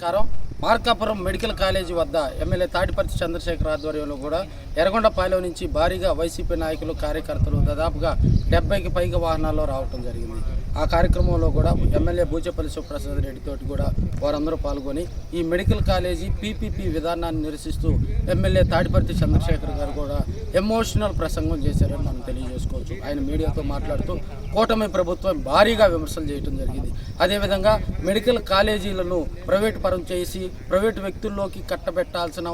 నమస్కారం. Markapuram medical college వద్ద MLA Tatiparthi Chandrasekhar ఆధ్వర్యంలో కూడా ఎర్రగొండపాలెం నుంచి భారీగా వైసీపీ నాయకులు కార్యకర్తలు దాదాపుగా డెబ్బైకి పైగా వాహనాల్లో రావటం జరిగింది. ఆ కార్యక్రమంలో కూడా ఎమ్మెల్యే బూచేపల్లి సుప్రసాద్ రెడ్డితో కూడా వారందరూ పాల్గొని ఈ మెడికల్ కాలేజీ పీపీపీ విధానాన్ని నిరసిస్తూ ఎమ్మెల్యే తాడిపర్తి చంద్రశేఖర్ గారు కూడా ఎమోషనల్ ప్రసంగం చేశారని మనం తెలియజేసుకోవచ్చు. ఆయన మీడియాతో మాట్లాడుతూ కూటమి ప్రభుత్వం భారీగా విమర్శలు చేయడం జరిగింది. అదేవిధంగా మెడికల్ కాలేజీలను ప్రైవేట్ పరం చేసి ప్రైవేటు వ్యక్తుల్లోకి కట్టబెట్టాల్సిన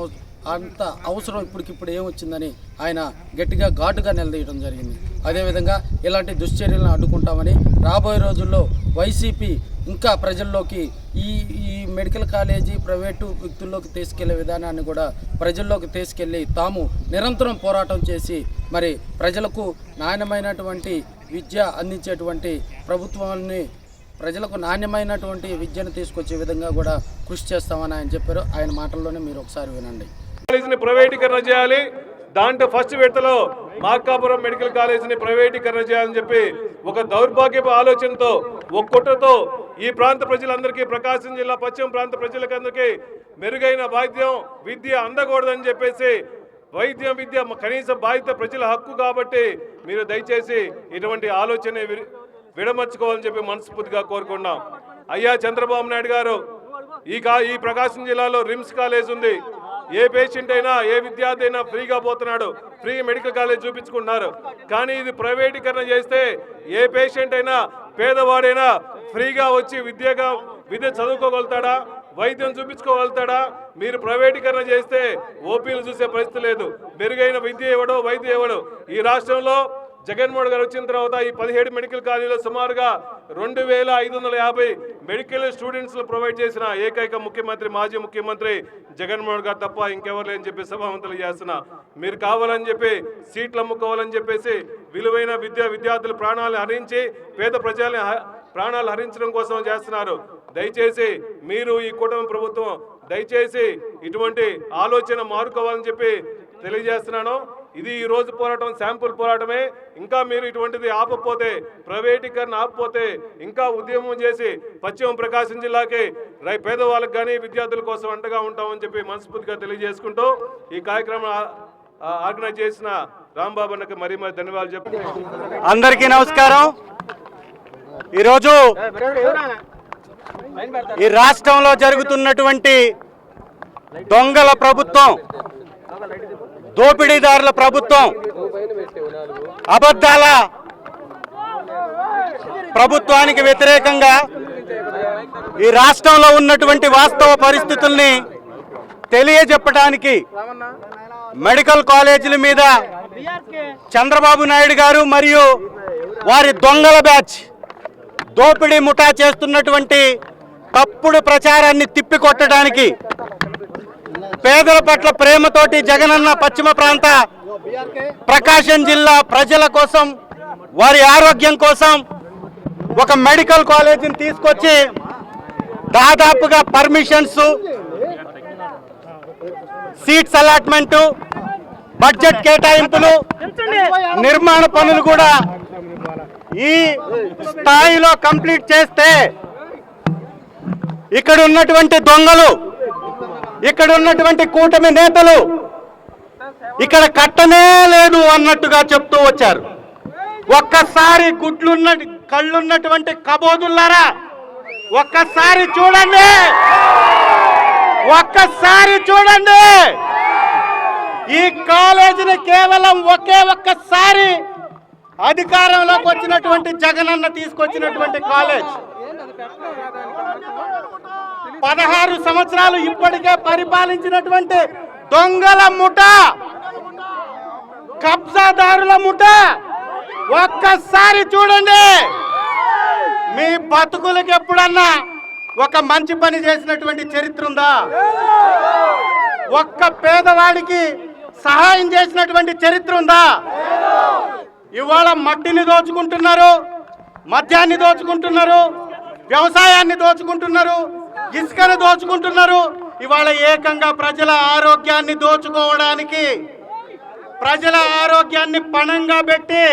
అంత అవసరం ఇప్పటికిప్పుడు ఏమొచ్చిందని ఆయన గట్టిగా ఘాటుగా నిలదీయడం జరిగింది. అదేవిధంగా ఇలాంటి దుశ్చర్యలను అడ్డుకుంటామని రాబోయే రోజుల్లో వైసీపీ ఇంకా ప్రజల్లోకి ఈ ఈ మెడికల్ కాలేజీ ప్రైవేటు వ్యక్తుల్లోకి తీసుకెళ్ళే విధానాన్ని కూడా ప్రజల్లోకి తీసుకెళ్ళి తాము నిరంతరం పోరాటం చేసి మరి ప్రజలకు నాణ్యమైనటువంటి విద్య అందించేటువంటి ప్రభుత్వాన్ని ప్రజలకు నాణ్యమైనటువంటి విద్యను తీసుకొచ్చే విధంగా కూడా కృషి చేస్తామని ఆయన చెప్పారు. ఆయన మాటల్లోనే మీరు ఒకసారి వినండి. ప్రైవేటీకరణ చేయాలి. దాంట్లో ఫస్ట్ విడతలో మార్కాపురం మెడికల్ కాలేజీని ప్రైవేటీకరణ చేయాలని చెప్పి ఒక దౌర్భాగ్యపు ఆలోచనతో ఒక కుట్రతో ఈ ప్రాంత ప్రజలందరికీ ప్రకాశం జిల్లా పశ్చిమ ప్రాంత ప్రజలకందరికీ మెరుగైన వైద్యం విద్య అందకూడదని చెప్పేసి వైద్యం విద్య కనీస బాధ్యత ప్రజల హక్కు కాబట్టి మీరు దయచేసి ఇటువంటి ఆలోచన విడమర్చుకోవాలని చెప్పి మనస్ఫూర్తిగా కోరుకున్నాం అయ్యా చంద్రబాబు నాయుడు గారు ఈ కా ఈ ప్రకాశం జిల్లాలో రిమ్స్ కాలేజ్ ఉంది. ఏ పేషెంట్ అయినా ఏ విద్యార్థి అయినా ఫ్రీగా పోతున్నాడు. ఫ్రీ మెడికల్ కాలేజ్ చూపించుకుంటున్నారు. కానీ ఇది ప్రైవేటీకరణ చేస్తే ఏ పేషెంట్ అయినా పేదవాడైనా ఫ్రీగా వచ్చి విద్యగా విద్య చదువుకోగలుగుతాడా? వైద్యం చూపించుకోగలుగుతాడా? మీరు ప్రైవేటీకరణ చేస్తే ఓపీలు చూసే పరిస్థితి లేదు. మెరుగైన విద్య ఇవ్వడు వైద్యం ఇవ్వడు ఈ రాష్ట్రంలో జగన్మోహన్ గారు వచ్చిన తర్వాత ఈ పదిహేడు మెడికల్ కాలేజీలో సుమారుగా రెండు వేల ఐదు వందల యాభై మెడికల్ స్టూడెంట్స్లు ప్రొవైడ్ చేసిన ఏకైక ముఖ్యమంత్రి మాజీ ముఖ్యమంత్రి జగన్మోహన్ గారు తప్ప ఇంకెవరు లేని చెప్పి సభావంతులు చేస్తున్నా మీరు కావాలని చెప్పి సీట్లు అమ్ముకోవాలని చెప్పేసి విలువైన విద్యా విద్యార్థుల ప్రాణాలు హరించి పేద ప్రజల్ని హ- ప్రాణాలు హరించడం కోసం చేస్తున్నారు. దయచేసి మీరు ఈ కూటమి ప్రభుత్వం దయచేసి ఇటువంటి ఆలోచన మారుకోవాలని చెప్పి తెలియజేస్తున్నాను. ఇది ఈ రోజు పోరాటం శాంపుల్ పోరాటమే. ఇంకా మీరు ఇటువంటిది ఆపకపోతే ప్రైవేటీకరణ ఆపకపోతే ఇంకా ఉద్యమం చేసి పశ్చిమ ప్రకాశం జిల్లాకి రై పేదవాళ్ళకి కానీ విద్యార్థుల కోసం అండగా ఉంటామని చెప్పి మనస్ఫూర్తిగా తెలియజేసుకుంటూ ఈ కార్యక్రమం ఆర్గనైజ్ చేసిన రాంబాబు అన్నకి మరీ మరి ధన్యవాదాలు చెప్పి అందరికీ నమస్కారం. ఈరోజు ఈ రాష్ట్రంలో జరుగుతున్నటువంటి దొంగల ప్రభుత్వం దోపిడీదారుల ప్రభుత్వం అబద్ధాల ప్రభుత్వానికి వ్యతిరేకంగా ఈ రాష్ట్రంలో ఉన్నటువంటి వాస్తవ పరిస్థితుల్ని తెలియజెప్పడానికి మెడికల్ కాలేజీల మీద చంద్రబాబు నాయుడు గారు మరియు వారి దొంగల బ్యాచ్ దోపిడీ ముఠా చేస్తున్నటువంటి తప్పుడు ప్రచారాన్ని తిప్పికొట్టడానికి పేదల పట్ల ప్రేమతోటి జగనన్న పశ్చిమ ప్రాంత ప్రకాశం జిల్లా ప్రజల కోసం వారి ఆరోగ్యం కోసం ఒక మెడికల్ కాలేజీని తీసుకొచ్చి దాదాపుగా పర్మిషన్స్ సీట్స్ అలాట్మెంటు బడ్జెట్ కేటాయింపులు నిర్మాణ పనులు కూడా ఈ స్థాయిలో కంప్లీట్ చేస్తే ఇక్కడ ఉన్నటువంటి దొంగలు ఇక్కడ ఉన్నటువంటి కూటమి నేతలు ఇక్కడ కట్టనే లేదు అన్నట్టుగా చెప్తూ వచ్చారు. ఒక్కసారి గుడ్లున్న కళ్ళున్నటువంటి కబోదుల్లారా ఒక్కసారి చూడండి. ఒక్కసారి చూడండి. ఈ కాలేజీని కేవలం ఒకే ఒక్కసారి అధికారంలోకి వచ్చినటువంటి జగనన్న తీసుకొచ్చినటువంటి కాలేజ్. పదహారు సంవత్సరాలు ఇప్పటికే పరిపాలించినటువంటి దొంగల ముఠ కబ్జాదారుల ముఠ ఒక్కసారి చూడండి. మీ బతుకులకి ఎప్పుడన్నా ఒక మంచి పని చేసినటువంటి చరిత్ర ఉందా? ఒక్క పేదవాడికి సహాయం చేసినటువంటి చరిత్ర ఉందా? ఇవాళ మట్టిని దోచుకుంటున్నారు మద్యాన్ని దోచుకుంటున్నారు వ్యవసాయాన్ని దోచుకుంటున్నారు ఇసుకను దోచుకుంటున్నారు. ఇవాళ ఏకంగా ప్రజల ఆరోగ్యాన్ని దోచుకోవడానికి ప్రజల ఆరోగ్యాన్ని పణంగా పెట్టి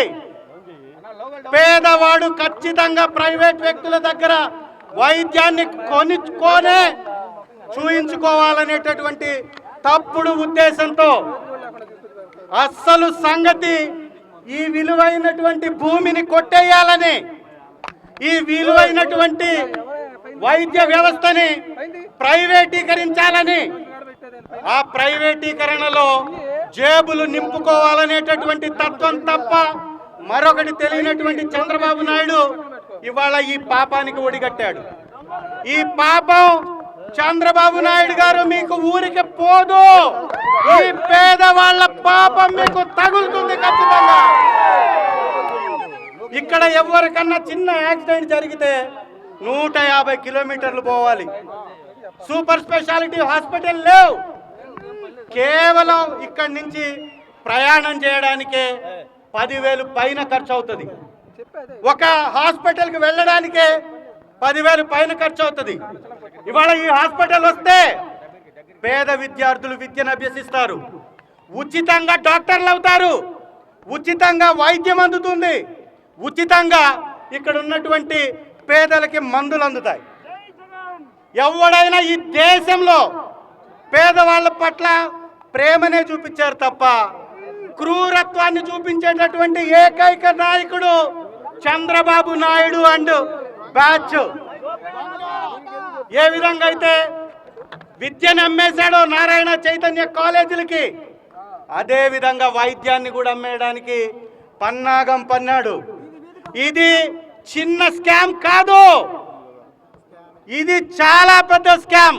పేదవాడు ఖచ్చితంగా ప్రైవేట్ వ్యక్తుల దగ్గర వైద్యాన్ని కొనుకోనే చూయించుకోవాలనేటటువంటి తప్పుడు ఉద్దేశంతో అస్సలు సంగతి ఈ విలువైనటువంటి భూమిని కొట్టేయాలని ఈ విలువైనటువంటి వైద్య వ్యవస్థని ప్రైవేటీకరించాలని ఆ ప్రైవేటీకరణలో జేబులు నింపుకోవాలనేటటువంటి తత్వం తప్ప మరొకటి తెలియనటువంటి చంద్రబాబు నాయుడు ఇవాళ ఈ పాపానికి ఒడిగట్టాడు. ఈ పాపం చంద్రబాబు నాయుడు గారు మీకు ఊరికి పోదు. ఈ పేదవాళ్ళ పాపం మీకు తగులుతుంది ఖచ్చితంగా. ఇక్కడ ఎవరికన్నా చిన్న యాక్సిడెంట్ జరిగితే నూట యాభై కిలోమీటర్లు పోవాలి. సూపర్ స్పెషాలిటీ హాస్పిటల్ లేవు. కేవలం ఇక్కడి నుంచి ప్రయాణం చేయడానికే పదివేలు పైన ఖర్చు అవుతుంది ఒక హాస్పిటల్కి వెళ్ళడానికే పదివేలు పైన ఖర్చు అవుతుంది ఇవాళ ఈ హాస్పిటల్ వస్తే పేద విద్యార్థులు విద్యను అభ్యసిస్తారు. ఉచితంగా డాక్టర్లు అవుతారు. ఉచితంగా వైద్యం అందుతుంది. ఉచితంగా ఇక్కడ ఉన్నటువంటి పేదలకి మందులు అందుతాయి. ఎవడైనా ఈ దేశంలో పేదవాళ్ళ పట్ల ప్రేమనే చూపించారు తప్ప క్రూరత్వాన్ని చూపించేటటువంటి ఏకైక నాయకుడు చంద్రబాబు నాయుడు అండ్ బ్యాచ్. ఏ విధంగా అయితే విద్యను అమ్మేశాడో నారాయణ చైతన్య కాలేజీలకి అదే విధంగా వైద్యాన్ని కూడా అమ్మేయడానికి పన్నాగం పన్నాడు. ఇది చిన్న స్కామ్ కాదు. ఇది చాలా పెద్ద స్కామ్.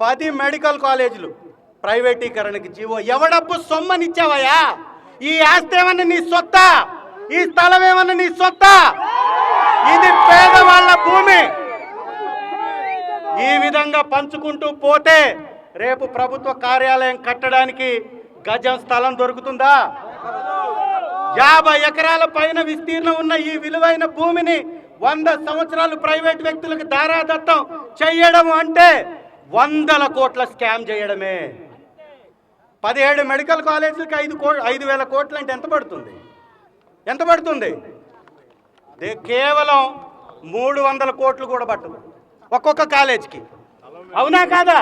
పది మెడికల్ కాలేజీలు ప్రైవేటీకరణకి జీవో. ఎవడప్పు సొమ్మనిచ్చావయ్యా? ఈ ఆస్తి ఏమన్నా నీ సొత్త? ఈ స్థలం ఏమన్నా నీ సొత్త? ఇది పేదవాళ్ళ భూమి. ఈ విధంగా పంచుకుంటూ పోతే రేపు ప్రభుత్వ కార్యాలయం కట్టడానికి గజం స్థలం దొరుకుతుందా? యాభై ఎకరాల పైన విస్తీర్ణం ఉన్న ఈ విలువైన భూమిని వంద సంవత్సరాలు ప్రైవేట్ వ్యక్తులకు దారాదత్తం చేయడం అంటే వందల కోట్ల స్కామ్ చేయడమే. పదిహేడు మెడికల్ కాలేజీలకు ఐదు కో ఐదు వేల కోట్లు అంటే ఎంత పడుతుంది? ఎంత పడుతుంది? కేవలం మూడు వందల కోట్లు కూడా పట్టదు. ఒక్కొక్క కాలేజీకి. అవునా కాదా?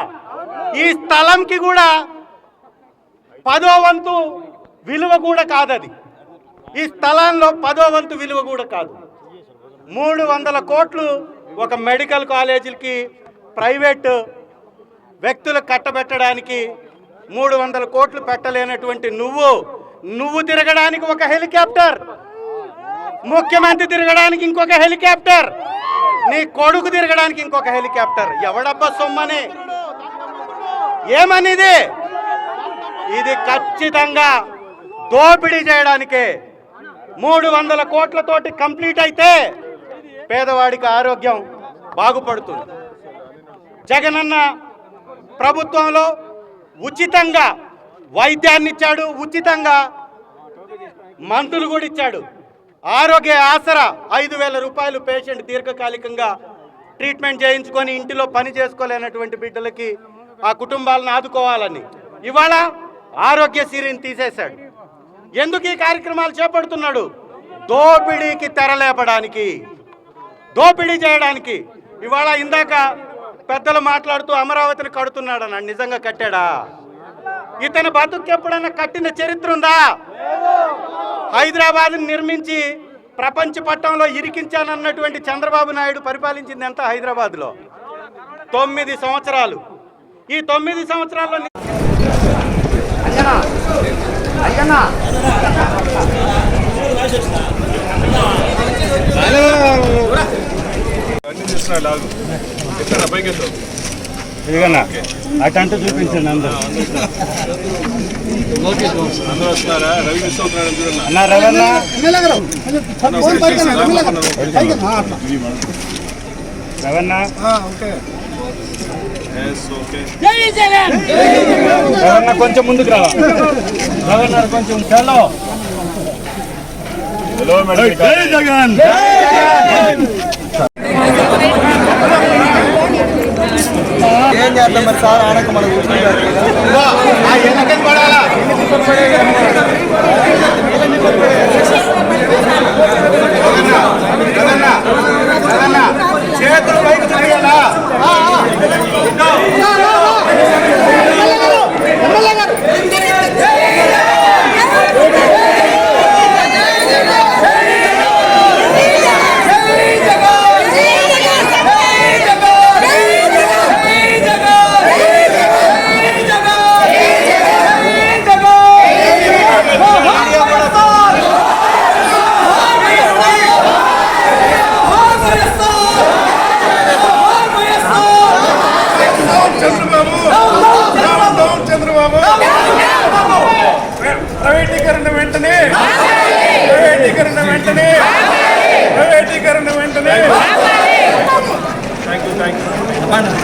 ఈ స్థలంకి కూడా పదో వంతు విలువ కూడా కాదది. ఈ స్థలంలో పదో వంతు విలువ కూడా కాదు. మూడు వందల కోట్లు ఒక మెడికల్ కాలేజీలకి ప్రైవేట్ వ్యక్తులు కట్టబెట్టడానికి మూడు వందల కోట్లు పెట్టలేనటువంటి నువ్వు నువ్వు తిరగడానికి ఒక హెలికాప్టర్. ముఖ్యమంత్రి తిరగడానికి ఇంకొక హెలికాప్టర్. నీ కొడుకు తిరగడానికి ఇంకొక హెలికాప్టర్. ఎవడబ్బా సొమ్మని? ఏమనిది? ఇది ఖచ్చితంగా దోపిడీ చేయడానికే మూడు వందల కోట్లతోటి కంప్లీట్ అయితే పేదవాడికి ఆరోగ్యం బాగుపడుతుంది. జగనన్న ప్రభుత్వంలో ఉచితంగా వైద్యాన్ని ఇచ్చాడు ఉచితంగా మందులు కూడా ఇచ్చాడు. ఆరోగ్య ఆసరా ఐదు వేల రూపాయలు పేషెంట్ దీర్ఘకాలికంగా ట్రీట్మెంట్ చేయించుకొని ఇంటిలో పని చేసుకోలేనటువంటి బిడ్డలకి ఆ కుటుంబాలను ఆదుకోవాలని ఇవాళ ఆరోగ్య ఆరోగ్యశ్రీని తీసేశాడు. ఎందుకు ఈ కార్యక్రమాలు చేపడుతున్నాడు? దోపిడీకి తెరలేపడానికి. దోపిడీ చేయడానికి. ఇవాళ ఇందాక పెద్దలు మాట్లాడుతూ అమరావతిని కడుతున్నాడు? అన్నాడు నిజంగా కట్టాడా? ఇతని బతుకు ఎప్పుడైనా కట్టిన చరిత్ర ఉందా? హైదరాబాద్ నిర్మించి ప్రపంచ పట్టంలో ఇరికించానన్నటువంటి చంద్రబాబు నాయుడు పరిపాలించింది ఎంత హైదరాబాద్లో? తొమ్మిది సంవత్సరాలు. ఈ తొమ్మిది సంవత్సరాల్లో డాగ్ ఎక్కడ పైకి. ఇదిగన్నా అటంటూ చూపించండి అందరూ. అందరూ వస్తున్నారా? రవి మిస్ అవుతున్నాడు చూడన్నా అన్న రవణ కొంచెం ముందుకు రా రవణ కొంచెం చలో. Hello madam Jagan! ఏం చేద్దాం మరి సార్? ఆడక మనం చేతులు ప్రైవేటీకరణ వెంటనే. ప్రైవేటీకరణ వెంటనే. Thank you thank you